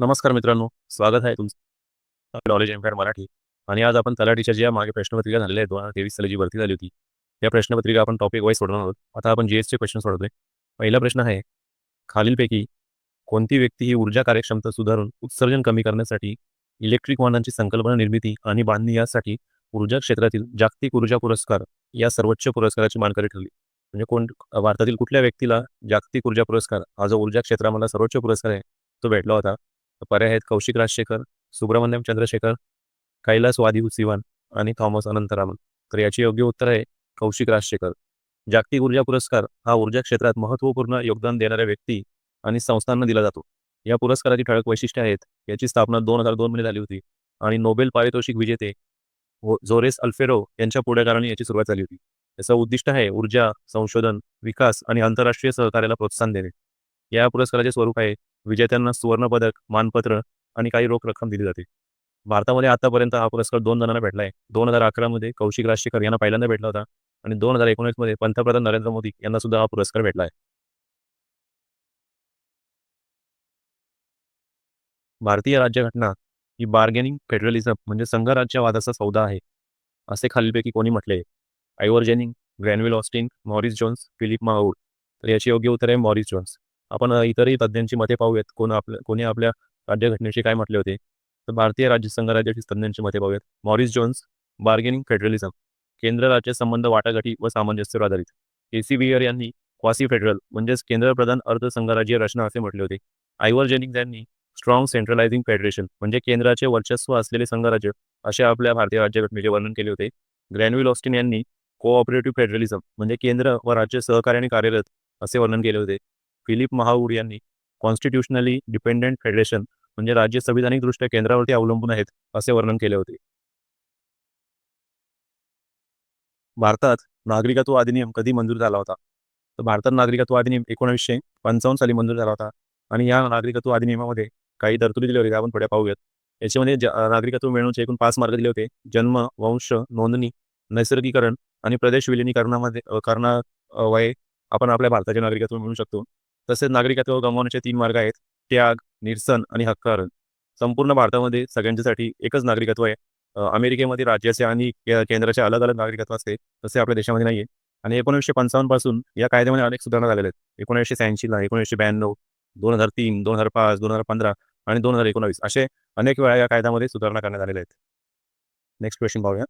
नमस्कार मित्रांनो स्वागत आहे तुमचं नॉलेज एम्पायर मराठी. आणि आज आपण तलाठीच्या ज्या मागे प्रश्नपत्रिका झालेल्या आहेत दोन हजार तेवीस साली जी भरती झाली होती त्या प्रश्नपत्रिका आपण टॉपिक वाईज सोडवणार आहोत. आता आपण जीएसचे क्वेश्चन सोडवतोय पहिला प्रश्न आहे खालीलपैकी कोणती व्यक्ती ही ऊर्जा कार्यक्षमता सुधारून उत्सर्जन कमी करण्यासाठी इलेक्ट्रिक वाहनांची संकल्पना निर्मिती आणि बांधणी यासाठी ऊर्जा क्षेत्रातील जागतिक ऊर्जा पुरस्कार या सर्वोच्च पुरस्काराची मानकरी ठरली. म्हणजे कोण भारतातील कुठल्या व्यक्तीला जागतिक ऊर्जा पुरस्कार हा जो ऊर्जा क्षेत्रामधला सर्वोच्च पुरस्कार आहे तो भेटला होता. पर्याय आहेत कौशिक राजशेखर सुब्रमण्यम चंद्रशेखर कैलास वादिव सिवन आणि थॉमस अनंतरामन. तर याचे योग्य उत्तर आहे कौशिक राजशेखर. जागतिक ऊर्जा पुरस्कार हा ऊर्जा क्षेत्रात महत्त्वपूर्ण योगदान देणाऱ्या व्यक्ती आणि संस्थांना दिला जातो. या पुरस्काराची ठळक वैशिष्ट्ये आहेत. याची स्थापना दोन हजार दोन मध्ये झाली होती आणि नोबेल पारितोषिक विजेते हो, झोरेस अल्फेरो यांच्या पुढाकाराने याची सुरुवात झाली होती. याचं उद्दिष्ट आहे ऊर्जा संशोधन विकास आणि आंतरराष्ट्रीय सहकार्याला प्रोत्साहन देणे. या पुरस्काराचे स्वरूप आहे विजेत्यांना सुवर्ण पदक मानपत्र आणि काही रोख रक्कम दिली जाते. भारतामध्ये आतापर्यंत हा पुरस्कार दोन जणांना भेटला आहे. दोन हजार अकरामध्ये कौशिक राजशेखर यांना पहिल्यांदा भेटला होता आणि दोन हजार एकोणीसमध्ये पंतप्रधान नरेंद्र मोदी यांना सुद्धा हा पुरस्कार भेटला आहे. भारतीय राज्यघटना ही बार्गेनिंग फेडरलिझम म्हणजे संघराज्यवादाचा सौदा आहे असे खालीलपैकी कोणी म्हटले Ivor Jennings Granville Austin Morris Jones Philip माऊड तर याची योग्य उत्तर आहे मॉरिस जोन्स. आपण इतरही तज्ज्ञांची मते पाहूयात. कोण आपल्या कोणी आपल्या राज्यघटनेशी काय म्हटले होते? तर भारतीय राज्य संघराज्याची तज्ज्ञांची मते पाहूयात. मॉरिस जोन्स बार्गेनिंग फेडरलिझम केंद्र राज्य संबंध वाटाघाटी व सामंजस्यावर आधारित. ए सी बियर यांनी क्वासी फेडरल म्हणजेच केंद्रप्रधान अर्थसंघराज्य रचना असे म्हटले होते. आयवर जेनिंग यांनी स्ट्रॉंग सेंट्रलायझिंग फेडरेशन म्हणजे केंद्राचे वर्चस्व असलेले संघराज्य असे आपल्या भारतीय राज्यघटनेचे वर्णन केले होते. ग्रॅन्युल ऑस्टिन यांनी कोऑपरेटिव्ह फेडरलिझम म्हणजे केंद्र व राज्य सहकार्याने कार्यरत असे वर्णन केले होते. फिलिप महाऊर यांनी कॉन्स्टिट्युशनली डिपेंडेंट फेडरेशन म्हणजे राज्य संविधानिकदृष्ट्या केंद्रावरती अवलंबून आहेत असे वर्णन केले होते. भारतात नागरिकत्व अधिनियम कधी मंजूर झाला होता? तर भारतात नागरिकत्व अधिनियम एकोणीसशे पंचावन्न साली मंजूर झाला होता. आणि या नागरिकत्व अधिनियमामध्ये काही तरतुदी दिल्या होत्या आपण थोड्या पाहूयात. याच्यामध्ये नागरिकत्व मिळवण्याचे एकूण पाच मार्ग दिले होते. जन्म वंश नोंदणी नैसर्गिकरण आणि प्रदेश विलिनीकरणामध्ये करणा वय आपण आपल्या भारताचे नागरिकत्व मिळवू शकतो. तसेच नागरिकत्व गमावण्याचे तीन मार्ग आहेत. त्याग निरसन आणि हक्कारण. संपूर्ण भारतामध्ये सगळ्यांच्यासाठी एकच नागरिकत्व आहे. अमेरिकेमध्ये राज्याचे आणि केंद्राचे अलग अलग नागरिकत्व असते. तसे आपल्या देशामध्ये नाही आहे आणि एकोणीसशे पंचावन्नपासून या कायद्यामध्ये अनेक सुधारणा झालेल्या आहेत. एकोणीसशे शहाऐंशीला एकोणीसशे ब्याण्णव दोन हजार तीन दोन हजार पाच दोन हजार पंधरा आणि दोन हजार एकोणावीस असे अनेक वेळा या कायद्यामध्ये सुधारणा करण्यात आलेल्या आहेत. नेक्स्ट क्वेश्चन पाहूया.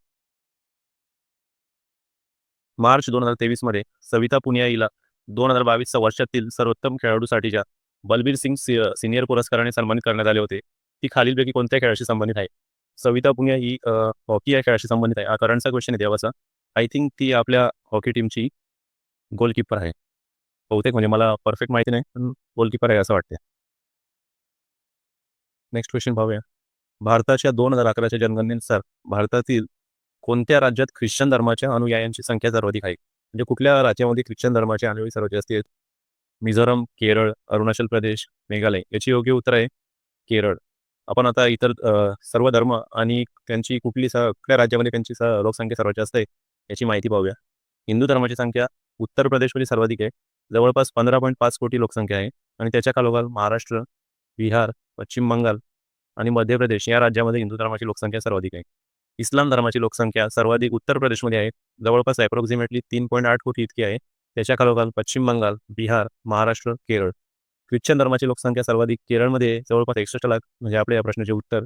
मार्च दोन हजार तेवीसमध्ये सविता पुनिया हिला दोन हजार बावीसच्या वर्षातील सर्वोत्तम खेळाडूसाठीच्या बलबीर सिंग सि- सिनियर पुरस्काराने सन्मानित करण्यात आले होते. ती खालीलपैकी कोणत्या खेळाशी संबंधित आहे? सविता पुण्या ही हॉकी या खेळाशी संबंधित आहे. करंटचा क्वेश्चन आहे देवाचा. आय थिंक ती आपल्या हॉकी टीमची गोलकीपर आहे. बहुतेक म्हणजे मला परफेक्ट माहिती नाही पण गोलकीपर आहे असं वाटते नेक्स्ट क्वेश्चन पाहूया. भारताच्या दोन हजार अकराच्या जनगणनेनुसार भारतातील कोणत्या राज्यात ख्रिश्चन धर्माच्या अनुयायांची संख्या सर्वाधिक आहे? म्हणजे कुठल्या राज्यामध्ये ख्रिश्चन धर्माचे अनुयायी सर्वात जास्त आहेत मिझोरम केरळ अरुणाचल प्रदेश मेघालय याची योग्य उत्तर आहे केरळ. आपण आता इतर सर्व धर्म आणि त्यांची कुठली स कुठल्या राज्यामध्ये त्यांची स लोकसंख्या सर्वात जास्त आहे याची माहिती पाहूया. हिंदू धर्माची संख्या उत्तर प्रदेशमध्ये सर्वाधिक आहे. जवळपास पंधरा पॉईंट पाच कोटी लोकसंख्या आहे आणि त्याच्या खालोखाल महाराष्ट्र बिहार पश्चिम बंगाल आणि मध्य प्रदेश या राज्यामध्ये हिंदू धर्माची लोकसंख्या सर्वाधिक आहे. इस्लाम धर्माची लोकसंख्या सर्वाधिक उत्तर प्रदेशमध्ये आहे. जवळपास अप्रॉक्सिमेटली तीन पॉईंट आठ कोटी इतकी आहे. त्याच्या खालोखाल पश्चिम बंगाल बिहार महाराष्ट्र केरळ. ख्रिश्चन धर्माची लोकसंख्या सर्वाधिक केरळमध्ये जवळपास एकसष्ट लाख म्हणजे आपल्या या प्रश्नाचे उत्तर.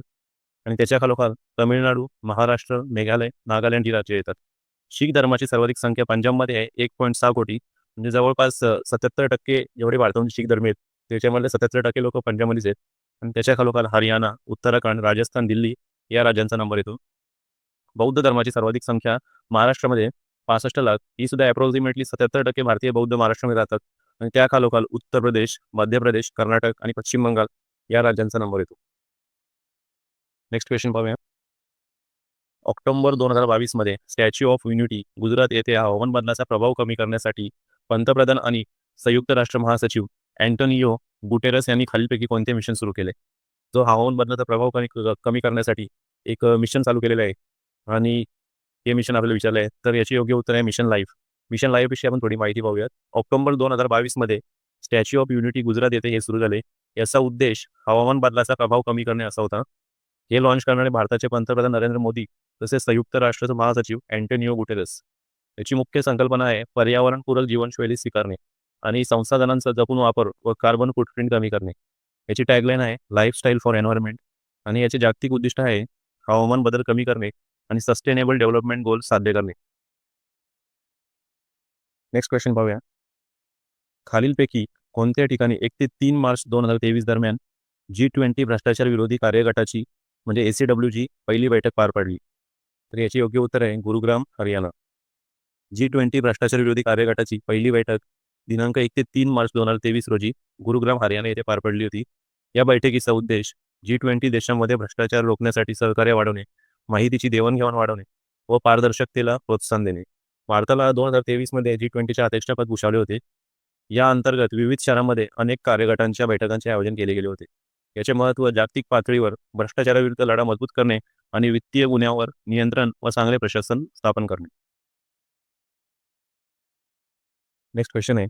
आणि त्याच्या खालोखाल तमिळनाडू महाराष्ट्र मेघालय नागालँड ही राज्ये येतात. शीख धर्माची सर्वाधिक संख्या पंजाबमध्ये आहे. एक पॉईंट सहा कोटी. म्हणजे जवळपास सत्याहत्तर टक्के जेवढे भारतामध्ये शीख धर्म आहेत. त्याच्यामधले सत्याहत्तर टक्के लोक पंजाबमध्येच आहेत. आणि त्याच्या खालोखाल हरियाणा उत्तराखंड राजस्थान दिल्ली या राज्यांचा नंबर येतो. बौद्ध धर्माची सर्वाधिक संख्या महाराष्ट्रामध्ये पासष्ट लाख. ही सुद्धा अप्रॉक्सिमेटली सत्याहत्तर टक्के भारतीय बौद्ध महाराष्ट्रामध्ये राहतात. आणि त्या खालोखाल उत्तर प्रदेश मध्य प्रदेश कर्नाटक आणि पश्चिम बंगाल या राज्यांचा नंबर येतो. नेक्स्ट क्वेश्चन पाहूया. ऑक्टोबर दोन हजार बावीसमध्ये स्टॅच्यू ऑफ युनिटी गुजरात येथे हवामान बदलाचा प्रभाव कमी करण्यासाठी पंतप्रधान आणि संयुक्त राष्ट्र महासचिव अँटोनियो गुटेरस यांनी खालीलपैकी कोणते मिशन सुरू केले? जो हवामान बदलाचा प्रभाव कमी कमी करण्यासाठी एक मिशन चालू केलेलं आहे. आणि हे मिशन आपल्याला विचारलं आहे. तर याचे योग्य उत्तर आहे मिशन लाईफ. मिशन लाईफविषयी आपण थोडी माहिती पाहूयात. ऑक्टोबर दोन हजार बावीसमध्ये स्टॅच्यू ऑफ युनिटी गुजरात येथे हे सुरू झाले. याचा उद्देश हवामान बदलाचा प्रभाव कमी करणे असा होता. हे लॉन्च करणारे भारताचे पंतप्रधान नरेंद्र मोदी तसेच संयुक्त राष्ट्राचे महासचिव अँटोनिओ गुटेरस. याची मुख्य संकल्पना आहे पर्यावरणपूरक जीवनशैली स्वीकारणे आणि संसाधनांचा जपून वापर व कार्बन फुटप्रिंट कमी करणे. याची टॅगलाईन आहे लाईफस्टाईल फॉर एन्व्हायरमेंट आणि याचे जागतिक उद्दिष्ट आहे हवामान बदल कमी करणे. आणि सस्टेनेबल डेव्हलपमेंट गोल साध्य करणे. नेक्स्ट क्वेश्चन पाहूया. खालीलपैकी कोणत्या ठिकाणी एक ते तीन मार्च दोन हजार तेवीस दरम्यान जी ट्वेंटी भ्रष्टाचार विरोधी कार्यगटाची म्हणजे ए सी डब्ल्यू जी पहिली बैठक पार पडली? तर याचे योग्य उत्तर आहे गुरुग्राम हरियाणा. जी ट्वेंटी भ्रष्टाचार विरोधी कार्यगटाची पहिली बैठक दिनांक एक ते तीन मार्च दोन हजार तेवीस रोजी गुरुग्राम हरियाणा येथे पार पडली होती. या बैठकीचा उद्देश जी ट्वेंटी देशांमध्ये भ्रष्टाचार रोखण्यासाठी सहकार्य वाढवणे माहितीची देवाणघेवाण वाढवणे व पारदर्शकतेला प्रोत्साहन देणे. भारताला दोन हजार तेवीसमध्ये जी ट्वेंटीच्या अध्यक्षपद भूषवले होते. या अंतर्गत विविध शहरांमध्ये अनेक कार्यगटांच्या बैठकांचे आयोजन केले गेले होते. याचे महत्त्व जागतिक पातळीवर भ्रष्टाचाराविरुद्ध लढा मजबूत करणे आणि वित्तीय गुन्ह्यावर नियंत्रण व चांगले प्रशासन स्थापन करणे. नेक्स्ट क्वेश्चन आहे.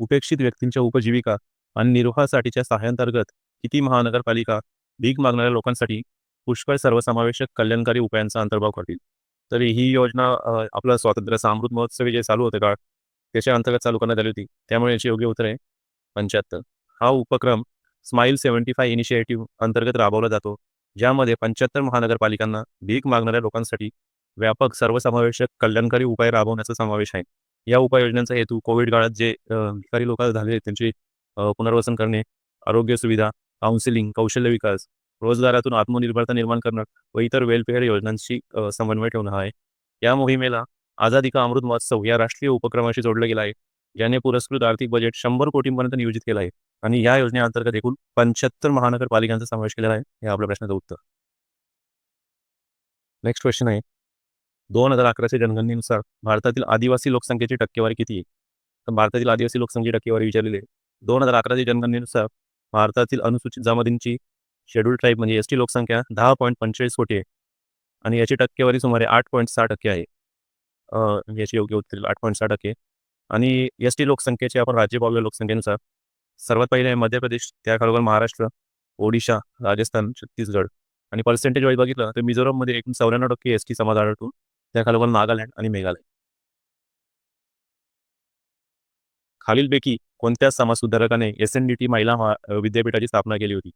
उपेक्षित व्यक्तींच्या उपजीविका आणि निर्वाहासाठीच्या सहाय्यांतर्गत किती महानगरपालिका भीक मागणाऱ्या लोकांसाठी पुष्कळ सर्वसमावेशक कल्याणकारी उपायांचा अंतर्भाव करतील. तर ही योजना आपला स्वातंत्र्य अमृत महोत्सव जे चालू होते काळ त्याच्या अंतर्गत चालू करण्यात आली होती. त्यामुळे याचे योग्य उत्तर आहे पंच्याहत्तर. हा उपक्रम स्माईल सेव्हन्टी फाय इनिशिएटिव्ह अंतर्गत राबवला जातो ज्यामध्ये पंच्याहत्तर महानगरपालिकांना भीक मागणाऱ्या लोकांसाठी व्यापक सर्वसमावेशक कल्याणकारी उपाय राबवण्याचा समावेश आहे. या उपाययोजनांचा हेतू कोविड काळात जे भिकारी लोक झाले त्यांचे पुनर्वसन करणे आरोग्य सुविधा काउन्सिलिंग कौशल्य विकास रोजगारातून आत्मनिर्भरता निर्माण करणं व इतर वेलफेअर योजनांशी समन्वय ठेवणं आहे. या मोहिमेला आझादी का अमृत महोत्सव या राष्ट्रीय उपक्रमाशी जोडलं गेलं आहे ज्याने पुरस्कृत आर्थिक बजेट शंभर कोटींपर्यंत नियोजित केलं आहे आणि या योजनेअंतर्गत एकूण पंच्याहत्तर महानगरपालिकांचा समावेश केलेला आहे. हे आपल्या प्रश्नाचं उत्तर. नेक्स्ट क्वेश्चन आहे. दोन हजार अकराच्या जनगणनेनुसार भारतातील आदिवासी लोकसंख्येची टक्केवारी किती आहे? तर भारतातील आदिवासी लोकसंख्येची टक्केवारी विचारलेली आहे. दोन हजार अकराच्या जनगणनेनुसार भारतातील अनुसूचित जमातींची शेड्यूल ट्राईब म्हणजे एस टी लोकसंख्या दहा पॉईंट पंचेचाळीस कोटी आहे. आणि याची टक्केवारी सुमारे आठ पॉईंट सहा टक्के आहे. याची योग्य उत्तर आठ पॉईंट सहा टक्के. आणि एस टी लोकसंख्येचे आपण राज्य पाहूया लोकसंख्येनुसार सर्वात पहिले आहे मध्य प्रदेश त्याखालोबर महाराष्ट्र ओडिशा राजस्थान छत्तीसगड. आणि पर्सेंटेज वाईज बघितलं तर मिझोरममध्ये एकूण चौऱ्याण्णव टक्के एस टी समाज आढळतो. त्याखालोबर नागालँड आणि मेघालय. खालीलपैकी कोणत्या समाजसुधारकाने एस एन डी टी महिला विद्यापीठाची स्थापना केली होती?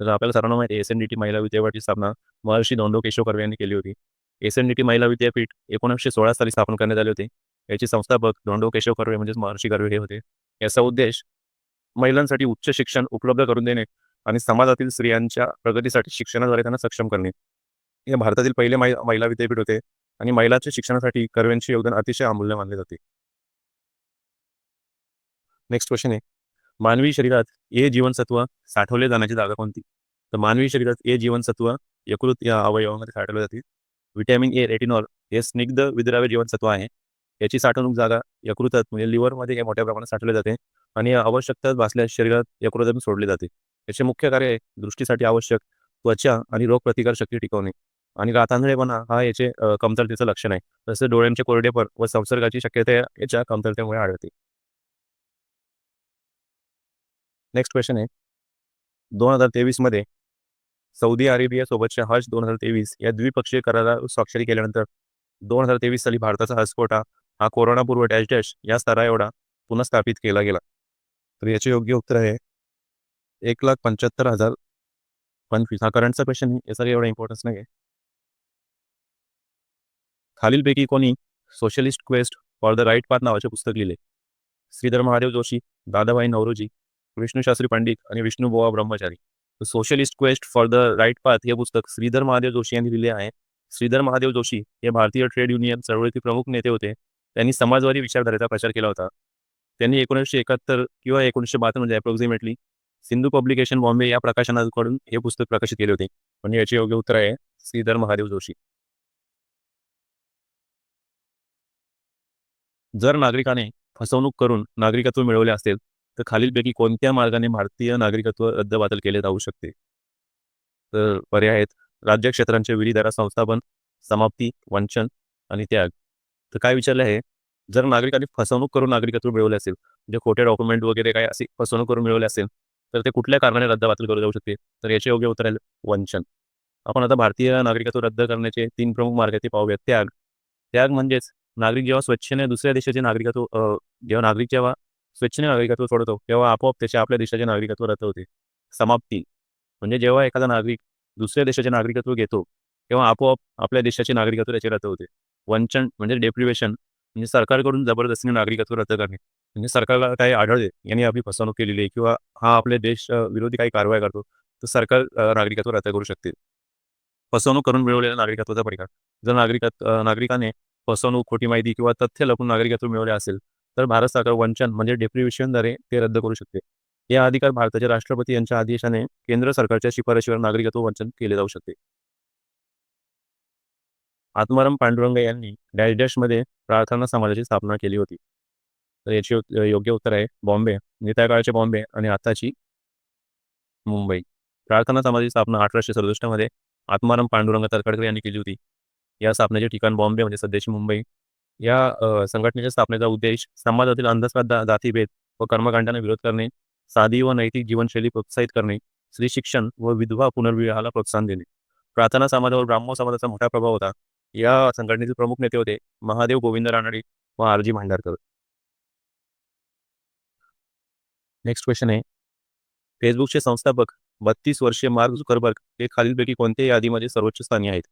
तर आपल्याला सर्वांना माहिती आहे एस एन डी टी महिला विद्यापीठाची स्थापना महर्षी दोंडो केशव कर्वे यांनी केली होती. एस एन डी टी महिला विद्यापीठ एकोणीसशे सोळा साली स्थापन करण्यात आले होते. याचे संस्थापक दोंडो केशव कर्वे म्हणजेच महर्षी कर्वे हे होते. याचा उद्देश महिलांसाठी उच्च शिक्षण उपलब्ध करून देणे आणि समाजातील स्त्रियांच्या प्रगतीसाठी शिक्षणाद्वारे त्यांना सक्षम करणे. हे भारतातील पहिले महिला विद्यापीठ होते आणि महिलांच्या शिक्षणासाठी कर्व्यांचे योगदान अतिशय अमूल्य मानले जाते. नेक्स्ट क्वेश्चन आहे. मानवी शरीरात ए जीवनसत्व साठवले जाण्याची जागा कोणती? तर मानवी शरीरात ए जीवनसत्व यकृत या अवयवामध्ये साठवले जाते व्हिटॅमिन ए रेटिनॉल हे स्निग्ध विद्राव्य जीवनसत्व आहे. याची साठवणूक जागा यकृतात म्हणजे लिव्हरमध्ये हे मोठ्या प्रमाणात साठवले जाते आणि आवश्यकता भासल्यास शरीरात यकृतातून सोडले जाते. याचे मुख्य कार्य आहे दृष्टीसाठी आवश्यक त्वचा आणि रोगप्रतिकार शक्ती टिकवणे आणि रातांधळेपणा हा याचे कमतरतेचं लक्षण आहे. तसेच डोळ्यांचे कोरडेपण व संसर्गाची शक्यता याच्या कमतरतेमुळे आढळते. नेक्स्ट क्वेश्चन आहे. दोन हजार तेवीसमध्ये सौदी अरेबियासोबतच्या हज दोन हजार तेवीस या द्विपक्षीय करारावर स्वाक्षरी केल्यानंतर दोन हजार तेवीस साली भारताचा हजकोटा हा कोरोनापूर्व डॅश डॅश या स्तरा एवढा पुनर्स्थापित केला गेला. तर याचे योग्य उत्तर आहे एक लाख पंच्याहत्तर हजार पंचवीस. हा करंटचा क्वेश्चन याचा एवढा इम्पॉर्टन्स नाही आहे खालीलपैकी कोणी socialist quest for the right path नावाचे पुस्तक लिहिले. श्रीधर महादेव जोशी दादाभाई नवरोजी विष्णू शास्त्री पंडित आणि Vishnu Bova Brahmachari. Socialist quest for the right path हे पुस्तक श्रीधर महादेव जोशी यांनी लिहिले आहे. श्रीधर महादेव जोशी हे भारतीय ट्रेड युनियन चळवळीतील प्रमुख नेते होते. त्यांनी समाजवादी विचारधारेचा प्रचार केला होता. त्यांनी एकोणीसशे एकाहत्तर किंवा एकोणीसशे बहात्तर म्हणजे सिंधू पब्लिकेशन बॉम्बे या प्रकाशनाकडून हे पुस्तक प्रकाशित केले होते. म्हणजे याचे योग्य उत्तर आहे श्रीधर महादेव जोशी. जर नागरिकाने फसवणूक करून नागरिकत्व मिळवले असेल तर खालीलपैकी कोणत्या मार्गाने भारतीय नागरिकत्व रद्दबातल केले जाऊ शकते? तर पर्याय आहेत. राज्य क्षेत्रांचे विलीदारा संस्थापन समाप्ती वंचन आणि त्याग. तर काय विचारलं आहे? जर नागरिकांनी फसवणूक करून नागरिकत्व मिळवले असेल म्हणजे खोटे डॉक्युमेंट वगैरे काय असे फसवणूक करून मिळवले असेल तर ते कुठल्या कारणाने रद्द बातल करू जाऊ शकते? तर याचे योग्य उत्तर आहे वंचन. आपण आता भारतीय नागरिकत्व रद्द करण्याचे तीन प्रमुख मार्ग ते पाहूया त्याग. त्याग म्हणजेच नागरिक जेव्हा स्वच्छेने दुसऱ्या देशाचे नागरिकत्व जेव्हा नागरिक जेव्हा स्वेच्छेने नागरिकत्व सोडतो तेव्हा आपोआप त्याचे आपल्या देशाचे नागरिकत्व रद्द होते. समाप्ती. म्हणजे जेव्हा एखादा नागरिक दुसऱ्या देशाचे नागरिकत्व घेतो तेव्हा आपोआप आपल्या देशाचे नागरिकत्व त्याचे रद्द होते. वंचन म्हणजे डेप्रिवेशन म्हणजे सरकारकडून जबरदस्तीने नागरिकत्व रद्द करणे. म्हणजे सरकारला काही आढळले यांनी आपली फसवणूक केलेली आहे किंवा हा आपल्या देश विरोधी काही कारवाई करतो तर सरकार नागरिकत्व रद्द करू शकते. फसवणूक करून मिळवलेल्या नागरिकत्वाचा परिकार. जर नागरिकत्व नागरिकाने फसवणूक खोटी माहिती किंवा तथ्य लपून नागरिकत्व मिळवले असेल तर भारत सरकार वंचन म्हणजे डेप्रिवेशनद्वारे ते रद्द करू शकते. या अधिकार भारताच्या राष्ट्रपती यांच्या आदेशाने केंद्र सरकारच्या शिफारशीवर नागरिकत्व वंचन केले जाऊ शकते. आत्माराम पांडुरंग यांनी डॅश डॅशमध्ये प्रार्थना समाजाची स्थापना केली होती. तर याचे योग्य उत्तर आहे बॉम्बे म्हणजे काळचे बॉम्बे आणि आताची मुंबई. प्रार्थना समाजाची स्थापना अठराशे सदुसष्टमध्ये आत्माराम पांडुरंग तरखडकर यांनी केली होती. या स्थापनेचे ठिकाण बॉम्बे म्हणजे सध्याची मुंबई. या संघटनेच्या स्थापनेचा उद्देश समाजातील अंधश्रद्धा जातीभेद व कर्मकांडांना विरोध करणे साधी व नैतिक जीवनशैली प्रोत्साहित करणे स्त्री शिक्षण व विधवा पुनर्विवाहाला प्रोत्साहन देणे. प्रार्थना समाजावर ब्राह्मण समाजाचा मोठा प्रभाव होता. या संघटनेचे प्रमुख नेते होते महादेव गोविंद रानडे व आरजी भांडारकर. नेक्स्ट क्वेश्चन आहे. फेसबुकचे संस्थापक बत्तीस वर्षीय मार्क झुकरबर्ग हे खालीलपैकी कोणत्याही यादीमध्ये सर्वोच्च स्थानी आहेत?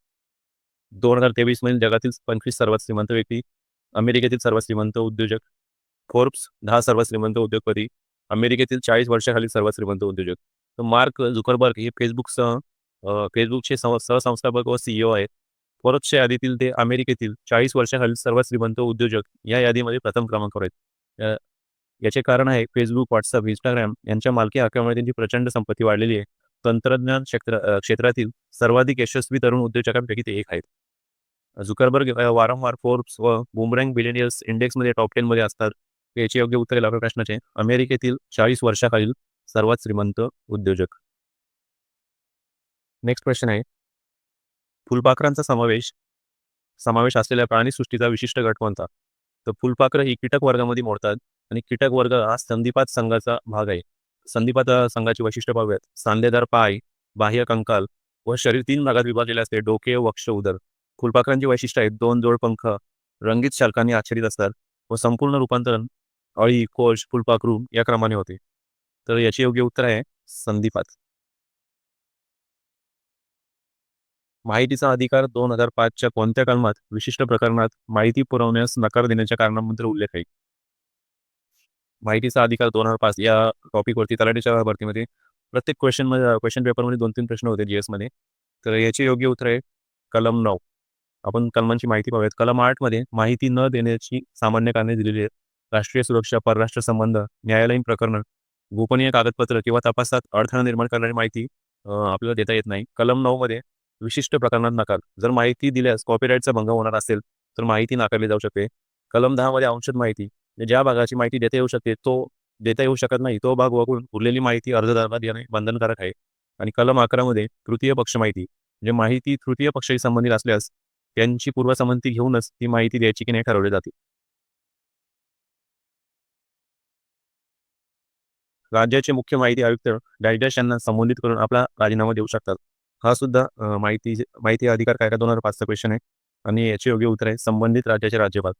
दोन हजार तेवीसमध्ये जगातील पंचवीस सर्वात श्रीमंत व्यक्ती अमेरिकेतील सर्वात श्रीमंत उद्योजक फोर्ब्स दहा सर्वात श्रीमंत उद्योगपती अमेरिकेतील चाळीस वर्षाखालील सर्वात श्रीमंत उद्योजक. तर मार्क झुकरबर्ग हे फेसबुकसह फेसबुकचे सहसंस्थापक व सीईओ आहेत. फोर्ब्सच्या यादीतील ते अमेरिकेतील चाळीस वर्षाखालील सर्वात श्रीमंत उद्योजक या यादीमध्ये प्रथम क्रमांकावर आहेत. याचे कारण आहे फेसबुक व्हॉट्सअप इंस्टाग्राम यांच्या मालकी हक्कामुळे त्यांची प्रचंड संपत्ती वाढलेली आहे. तंत्रज्ञान क्षेत्र क्षेत्रातील सर्वाधिक यशस्वी तरुण उद्योजकांपैकी ते एक आहेत. झुकरबर्ग वारंवार फोर्ब्स व बुमरँग बिलियनियर्स इंडेक्समध्ये टॉप टेनमध्ये असतात याचे योग्य उत्तर आहे प्रश्नाचे. अमेरिकेतील चाळीस वर्षाखालील सर्वात श्रीमंत उद्योजक. नेक्स्ट क्वेश्चन आहे. फुलपाखरांचा समावेश समावेश असलेल्या प्राणीसृष्टीचा विशिष्ट गट कोणता? तर फुलपाखर ही कीटक वर्गामध्ये मोडतात आणि कीटक वर्ग हा संधिपात संघाचा भाग आहे. संधिपात संघाची वैशिष्ट्य पाहूयात. सांधेदार पाय बाह्य कंकाल व शरीर तीन भागात विभागलेले असते डोके वक्ष उदर. फुलपाखरांची वैशिष्ट्य आहेत. दोन जोड पंख रंगीत शालकांनी आच्छादित असतात व संपूर्ण रूपांतरण अळी कोश फुलपाखरू या क्रमाने होते. तर याचे योग्य उत्तर आहे संदीपात. माहितीचा अधिकार दोन हजार पाचच्या कोणत्या कलमात विशिष्ट प्रकरणात माहिती पुरवण्यास नकार देण्याच्या कारणाबद्दल उल्लेख आहे? माहितीचा अधिकार दोन हजार पाच या टॉपिकवरती तलाठीच्या भरतीमध्ये प्रत्येक क्वेश्चनमध्ये क्वेश्चन पेपरमध्ये दोन तीन प्रश्न होते जीएसमध्ये. तर याचे योग्य उत्तर आहे कलम नऊ. आपण कलमांची माहिती पाहूयात. कलम आठमध्ये माहिती न देण्याची सामान्य कारणे दिलेली आहेत. राष्ट्रीय सुरक्षा परराष्ट्र संबंध न्यायालयीन प्रकरण गोपनीय कागदपत्र किंवा तपासात अडथळा निर्माण करणारी माहिती आपल्याला देता येत नाही. कलम नऊ मध्ये विशिष्ट प्रकरणात नकार. जर माहिती दिल्यास कॉपीराईटचा भंग होणार असेल तर माहिती नाकारली जाऊ शकते. कलम दहा मध्ये अंशद माहिती. ज्या भागाची माहिती देता येऊ शकते तो देता येऊ शकत नाही. तो भाग वगळून उरलेली माहिती अर्जदाराला देणे बंधनकारक आहे. आणि कलम अकरामध्ये तृतीय पक्ष माहिती. म्हणजे माहिती तृतीय पक्षाशी संबंधित असल्यास त्यांची पूर्वसंमती घेऊनच ती माहिती द्यायची की नाही ठरवली जाते. राज्याचे मुख्य माहिती आयुक्त डायडॅश यांना संबोधित करून आपला राजीनामा देऊ शकतात. हा सुद्धा माहिती माहिती अधिकार कायदा दोन हजार पाचचा क्वेश्चन आहे आणि याचे योग्य उत्तर आहे संबंधित राज्याचे राज्यपाल.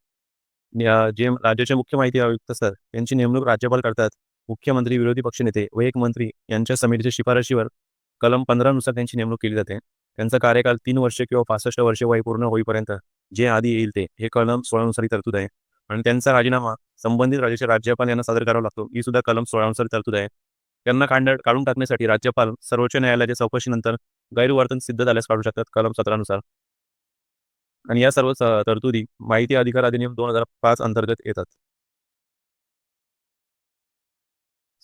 जे राज्याचे मुख्य माहिती आयुक्त सर यांची नेमणूक राज्यपाल करतात मुख्यमंत्री विरोधी पक्षनेते व एक मंत्री यांच्या समितीच्या शिफारशीवर कलम पंधरानुसार त्यांची नेमणूक केली जाते. त्यांचा कार्यकाल तीन वर्ष किंवा पासष्ट वर्ष वय पूर्ण होईपर्यंत जे आधी येईल ते हे कलम सोळानुसारी तरतूद आहे. आणि त्यांचा राजीनामा संबंधित राज्याचे राज्यपाल यांना सादर करावा लागतो. ही सुद्धा कलम सोळानुसारी तरतूद आहे. त्यांना कांड काढून टाकण्यासाठी राज्यपाल सर्वोच्च न्यायालयाच्या चौकशीनंतर गैरवर्तन सिद्ध झाल्यास काढू शकतात कलम सतरानुसार. आणि या सर्व तरतुदी माहिती अधिकार अधिनियम दोन हजार पाच अंतर्गत येतात.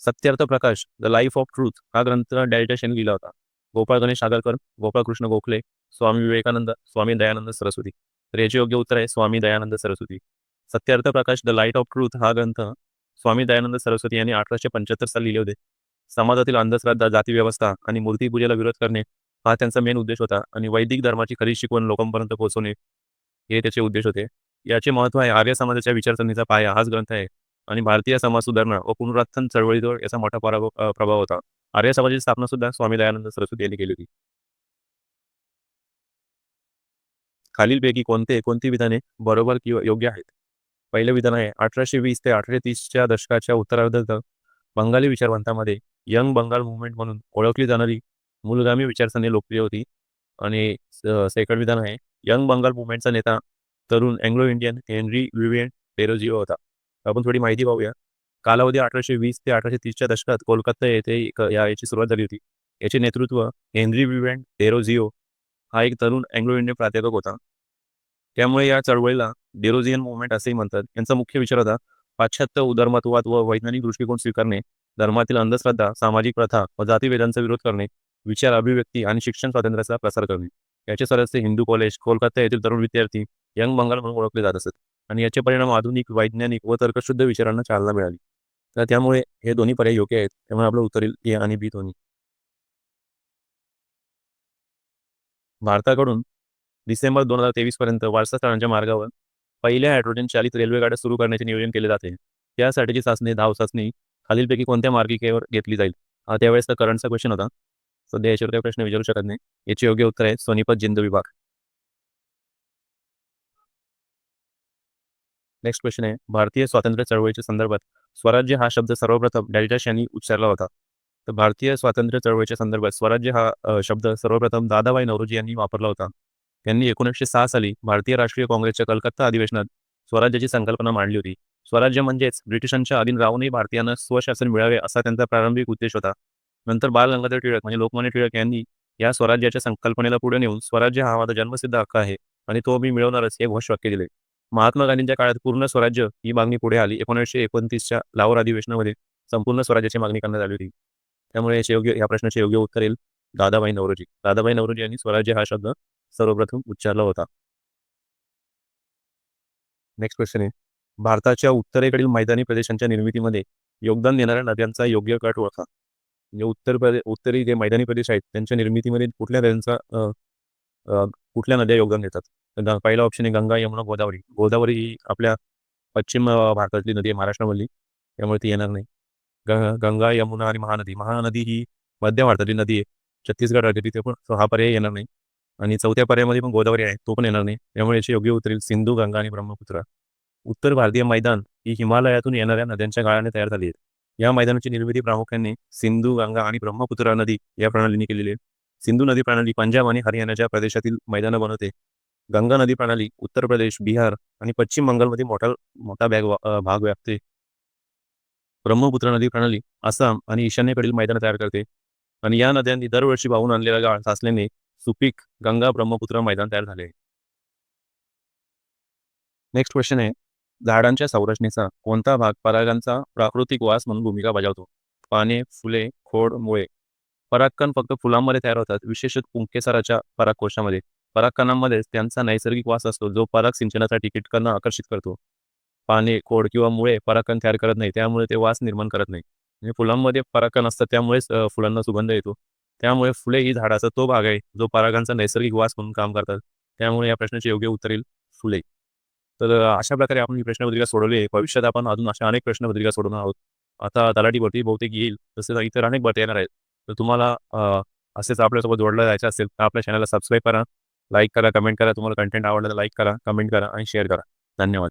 Satyarth Prakash the life of truth हा ग्रंथ डॅरिटस लिहिला होता. गोपाळ गणेश आगरकर गोपाळकृष्ण गोखले स्वामी विवेकानंद स्वामी दयानंद सरस्वती. तर याचे योग्य उत्तर आहे Swami Dayanand Saraswati. Satyarth Prakash the light of truth हा ग्रंथ स्वामी दयानंद सरस्वती यांनी अठराशे पंच्याहत्तर साली लिहिले होते. समाजातील अंधश्रद्धा जाती व्यवस्था आणि मूर्तीपूजेला विरोध करणे हा त्यांचा मेन उद्देश होता आणि वैदिक धर्माची खरी शिकवण लोकांपर्यंत पोहोचवणे हे त्याचे उद्देश होते. याचे महत्त्व आहे आर्य समाजाच्या विचारसरणीचा पाया हाच ग्रंथ आहे आणि भारतीय समाज सुधारणा व पुनरुत्थान चळवळीवर याचा मोठा पराभव प्रभाव होता. आर्य समाजाची स्थापना सुद्धा स्वामी दयानंद सरस्वती यांनी केली होती. खालीलपैकी कोणते कोणती विधाने बरोबर किंवा योग्य आहेत? पहिलं विधान आहे अठराशे वीस ते अठराशे तीसच्या दशकाच्या उत्तरार्धात बंगाली विचारवंतामध्ये यंग बंगाल मुवमेंट म्हणून ओळखली जाणारी मूलगामी विचारसरणी लोकप्रिय होती. आणि सेकंड विधान आहे यंग बंगाल मुवमेंटचा नेता तरुण Anglo Indian Henry Vivian Derozio होता. आपण थोडी माहिती पाहूया. कालावधी अठराशे वीस ते अठराशे तीसच्या दशकात कोलकाता येथे एक या याची सुरुवात झाली होती. याचे नेतृत्व हेनरी विवेंट डेरोझिओ हा एक तरुण अँग्लो इंडियन प्राध्यापक होता. त्यामुळे या चळवळीला डेरोझियन मुवमेंट असेही म्हणतात. यांचा मुख्य विचार होता पाश्चात्य उदारमतवाद व वैज्ञानिक दृष्टिकोन स्वीकारणे धर्मातील अंधश्रद्धा सामाजिक प्रथा व जातीभेदांचा विरोध करणे विचार अभिव्यक्ती आणि शिक्षण स्वातंत्र्याचा प्रसार करणे. याचे सदस्य हिंदू कॉलेज कोलकाता येथील तरुण विद्यार्थी यंग बंगाल म्हणून ओळखले जात असत आणि याचे परिणाम आधुनिक वैज्ञानिक व तर्कशुद्ध विचारांना चालना मिळाली. तर त्यामुळे हे दोन्ही पर्याय योग्य आहेत. त्यामुळे आपलं उत्तर ए आणि बी दोन्ही. भारताकडून डिसेंबर दोन हजार तेवीस पर्यंत वारसा स्थळांच्या मार्गावर पहिल्या हायड्रोजन चालित रेल्वे गाड्या सुरू करण्याचे नियोजन केले जाते. त्यासाठीची चाचणी धाव चाचणी खालीलपैकी कोणत्या मार्गिकेवर घेतली जाईल? हा त्यावेळेस तर करंटचा क्वेश्चन होता. सध्या याच्यावर काही प्रश्न विचारू शकत नाही. याचे योग्य उत्तर आहे सोनीपत जिंद विभाग. नेक्स्ट क्वेश्चन आहे. भारतीय स्वातंत्र्य चळवळीच्या संदर्भात स्वराज्य हा शब्द सर्वप्रथम डॅल्टॅश यांनी उच्चारला होता. तर भारतीय स्वातंत्र्य चळवळीच्या संदर्भात स्वराज्य हा शब्द सर्वप्रथम दादाबाई नवरोजी यांनी वापरला होता. त्यांनी एकोणीसशे सहा साली भारतीय राष्ट्रीय काँग्रेसच्या कलकत्ता अधिवेशनात स्वराज्याची संकल्पना मांडली होती. स्वराज्य म्हणजेच ब्रिटिशांच्या अधीन राहूनही भारतीयांना स्वशासन मिळावे असा त्यांचा प्रारंभिक उद्देश होता. नंतर बाल गंगाधर टिळक म्हणजे लोकमान्य टिळक यांनी या स्वराज्याच्या संकल्पनेला पुढे नेऊन स्वराज्य हा माझा जन्मसिद्ध हक्क आहे आणि तो मी मिळवणारच हे घोषवाक्य दिले. महात्मा गांधींच्या काळात पूर्ण स्वराज्य ही मागणी पुढे आली. एकोणीसशे एकोणतीसच्या लाहोर अधिवेशनामध्ये संपूर्ण स्वराज्याची मागणी करण्यात आली होती. त्यामुळे याचे योग्य या प्रश्नाचे योग्य उत्तर येईल दादाबाई नवरोजी. दादाबाई नवरोजी यांनी स्वराज्य हा शब्द सर्वप्रथम उच्चारला होता. नेक्स्ट क्वेश्चन आहे. भारताच्या उत्तरेकडील मैदानी प्रदेशांच्या निर्मितीमध्ये योगदान देणाऱ्या नद्यांचा योग्य गट ओळखा. म्हणजे उत्तर प्रदेश उत्तरी जे मैदानी प्रदेश आहेत त्यांच्या निर्मितीमध्ये कुठल्या नद्यांचा कुठल्या नद्या योगदान देतात? पहिला ऑप्शन आहे गंगा यमुना गोदावरी. गोदावरी ही आपल्या पश्चिम भारतातली नदी आहे महाराष्ट्रामधली. त्यामुळे ती येणार नाही. गंगा यमुना आणि महानदी. महानदी ही मध्य भारतातली नदी आहे. छत्तीसगड राज्यातली ते पण हा पर्याय येणार नाही. आणि चौथ्या पर्यायामध्ये पण गोदावरी आहे. तो पण येणार नाही. त्यामुळे याचे योग्य उतरेल सिंधू गंगा आणि ब्रह्मपुत्रा. उत्तर भारतीय मैदान ही हिमालयातून येणाऱ्या नद्यांच्या गाळाने तयार झाली आहेत या मैदानाची निर्मिती प्रामुख्याने सिंधू गंगा आणि ब्रह्मपुत्रा नदी या प्रणालीने केलेली आहे. सिंधू नदी प्रणाली पंजाब आणि हरियाणाच्या प्रदेशातील मैदानं बनवते. गंगा नदी प्रणाली उत्तर प्रदेश बिहार आणि पश्चिम बंगालमध्ये मोठा मोठा बॅग भाग व्यापते. ब्रह्मपुत्र नदी प्रणाली आसाम आणि ईशान्येकडील मैदान तयार करते आणि या नद्यांनी दरवर्षी वाहून आणलेला गाळ साचल्याने सुपीक गंगा ब्रह्मपुत्र मैदान तयार झाले. नेक्स्ट क्वेश्चन आहे झाडांच्या संरचनेचा कोणता भाग परागांचा प्राकृतिक वास म्हणून भूमिका बजावतो? पाने फुले खोड मुळे. परागकण फक्त फुलांमध्ये तयार होतात विशेषत पुंकेसराच्या परागकोशामध्ये. परागकणांमध्येच त्यांचा नैसर्गिक वास असतो जो पराग सिंचनासाठी कीटकांना आकर्षित करतो. पाने खोड किंवा मुळे परागकण तयार करत नाही त्यामुळे ते वास निर्माण करत नाही. म्हणजे फुलांमध्ये परागकण असतात त्यामुळेच फुलांना सुगंध येतो. त्यामुळे फुले ही झाडाचा तो भाग आहे जो परागांचा नैसर्गिक वास म्हणून काम करतात. त्यामुळे या प्रश्नाचे योग्य उत्तर येईल फुले. तर अशा प्रकारे आपण ही प्रश्नपत्रिका सोडवली आहे. भविष्यात आपण अजून अशा अनेक प्रश्नपत्रिका सोडवणार आहोत. आता तलाठी भरती बहुतेक येईल तसेच इतर अनेक भरती येणार आहेत. तर तुम्हाला असेच आपल्यासोबत जोडलं जायचं असेल तर आपल्या चॅनलला सबस्क्राईब करा. लाईक करा कमेंट करा. तुम्हाला कंटेंट आवडलं तर लाईक करा कमेंट करा आणि शेअर करा. धन्यवाद.